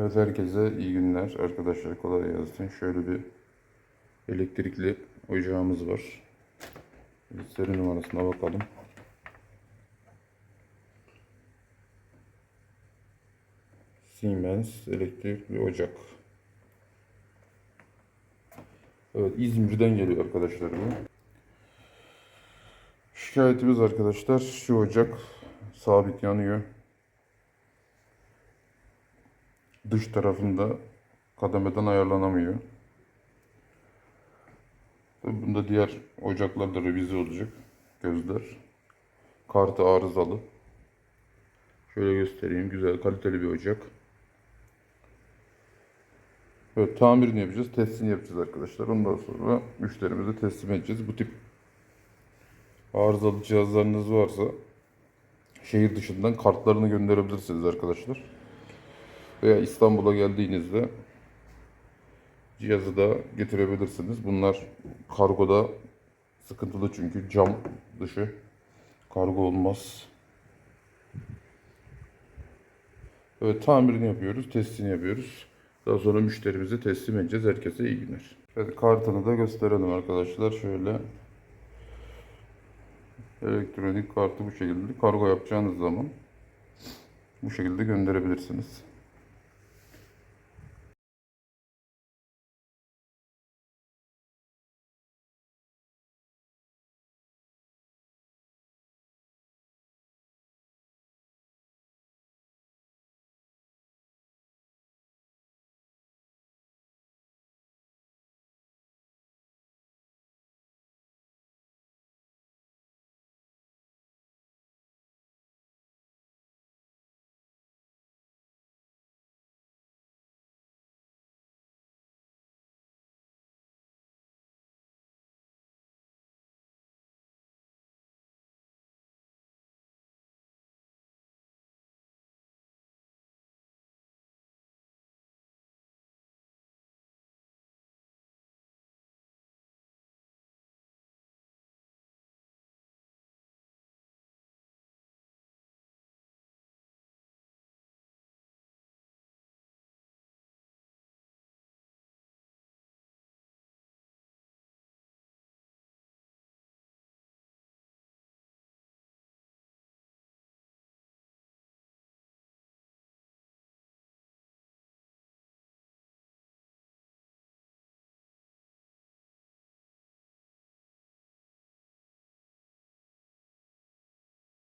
Evet herkese iyi günler arkadaşlar kolay gelsin. Şöyle bir elektrikli ocağımız var. Seri numarasına bakalım. Siemens elektrikli ocak. Evet İzmir'den geliyor arkadaşlar bu. Şikayetimiz arkadaşlar şu ocak sabit yanıyor. Dış tarafında kademeden ayarlanamıyor. Tabii Bunda diğer ocaklarda revize olacak gözler. Kartı arızalı. Şöyle göstereyim. Güzel kaliteli bir ocak. Evet tamirini yapacağız. Testini yapacağız arkadaşlar. Ondan sonra müşterimize teslim edeceğiz. Bu tip arızalı cihazlarınız varsa şehir dışından kartlarını gönderebilirsiniz arkadaşlar veya İstanbul'a geldiğinizde cihazı da getirebilirsiniz. Bunlar kargoda sıkıntılı çünkü cam dışı kargo olmaz. Evet tamirini yapıyoruz, testini yapıyoruz. Daha sonra müşterimize teslim edeceğiz. Herkese iyi günler. Evet kartını da gösterelim arkadaşlar. Şöyle elektronik kartı bu şekilde kargo yapacağınız zaman bu şekilde gönderebilirsiniz.